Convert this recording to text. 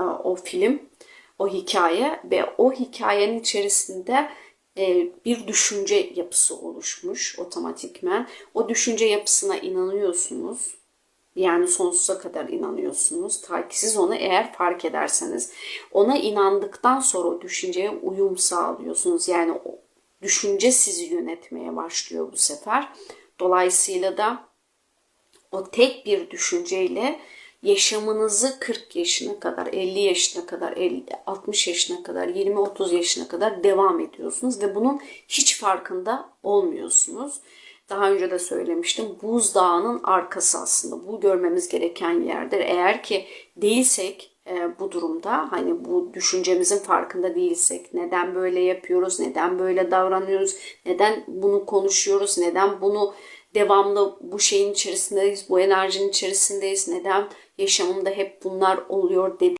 e, o film, o hikaye ve o hikayenin içerisinde e, bir düşünce yapısı oluşmuş otomatikmen. O düşünce yapısına inanıyorsunuz. Yani sonsuza kadar inanıyorsunuz. Ta ki siz onu eğer fark ederseniz. Ona inandıktan sonra o düşünceye uyum sağlıyorsunuz. Yani o düşünce sizi yönetmeye başlıyor bu sefer. Dolayısıyla da o tek bir düşünceyle yaşamınızı 40 yaşına kadar, 50 yaşına kadar, 50, 60 yaşına kadar, 20-30 yaşına kadar devam ediyorsunuz ve bunun hiç farkında olmuyorsunuz. Daha önce de söylemiştim. Buzdağının arkası aslında. Bu görmemiz gereken yerdir. Eğer ki değilsek e, bu durumda hani bu düşüncemizin farkında değilsek neden böyle yapıyoruz, neden böyle davranıyoruz, neden bunu konuşuyoruz, neden bunu devamlı bu şeyin içerisindeyiz, bu enerjinin içerisindeyiz, neden yaşamımda hep bunlar oluyor dedi